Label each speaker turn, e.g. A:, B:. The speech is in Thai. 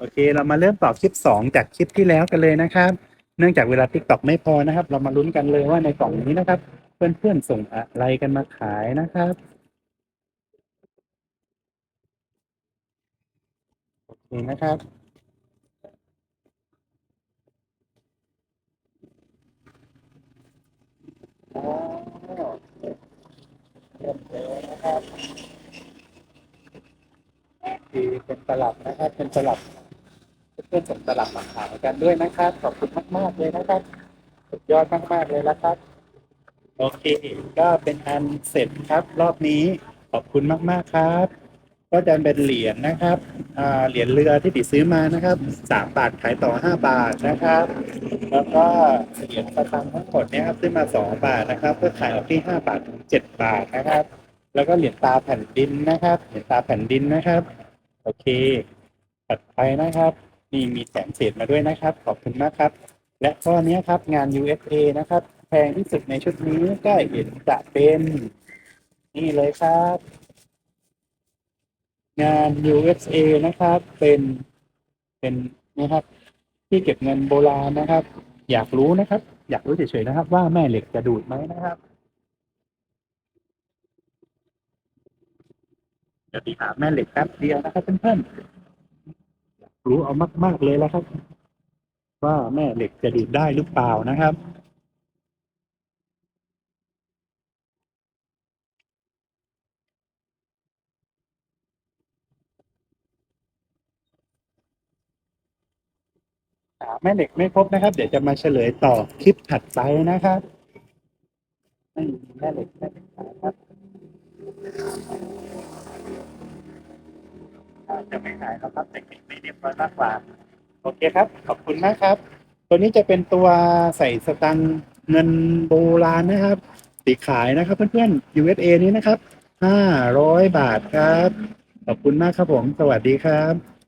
A: โอเค เรามาเริ่มต่อคลิปสองจากคลิปที่แล้วกันเลยนะครับ เนื่องจากเวลา t ิ k t o k ไม่พอนะครับ เรามาลุ้นกันเลยว่าในกล่องนี้นะครับ เพื่อนๆส่งอะไรกันมาขายนะครับ โอเคนะครับอ๋อเริ่มเลยนะครับคือเป็นตลับนะครับ เป็นตลับ เพื่อนส่งตลับมาขายกันด้วยนะครับ ขอบคุณมากๆเลยนะครับ สุดยอดมากๆเลยนะครับ โอเค ก็เป็นอันเสร็จครับรอบนี้ ขอบคุณมากๆครับ ก็จะเป็นเหรียญนะครับเหรียญเรือที่ติซื้อมานะครับสามบาทขายต่อห้าบาทนะครับ แล้วก็เหรียญสตางค์ทั้งหมดเนี่ยครับซื้อมาสองบาทนะครับเพื่อขายออกที่ห้าบาทถึงเจ็ดบาทนะครับ แล้วก็เหรียญตาแผ่นดินนะครับ เหรียญตาแผ่นดินนะครับ โอเค ถัดไปนะครับ นี่มีแถมเศษมาด้วยนะครับ ขอบคุณมากครับ และข้อนี้ครับงาน USA นะครับ แพงที่สุดในชุดนี้ก็เห็นจะเป็น นี่เลยครับ งาน USA นะครับ เป็นเป็นนะครับ ที่เก็บเงินโบราณนะครับ อยากรู้นะครับ อยากรู้เฉยๆนะครับ ว่าแม่เหล็กจะดูดไหมนะครับเดี๋ยวพี่หาแม่เหล็กแป๊บเดียวนะครับเพื่อนๆ รู้เอามาก ๆ เลยแล้วครับ ว่าแม่เหล็กจะดูดได้หรือเปล่านะครับ แม่เหล็กไม่พบนะครับ เดี๋ยวจะมาเฉลยต่อคลิปถัดไปนะครับไม่มีแม่เหล็กแม่เหล็กนะครับจะไม่หายแล้วครับแต่ เก็บไม่เรียบร้อยมากกว่า โอเคครับ ขอบคุณมากครับ ตัวนี้จะเป็นตัวใส่สตังค์เงินโบราณนะครับสีขายนะครับเพื่อนๆ USA นี้นะครับ500บาทครับ ขอบคุณมากครับผม สวัสดีครับ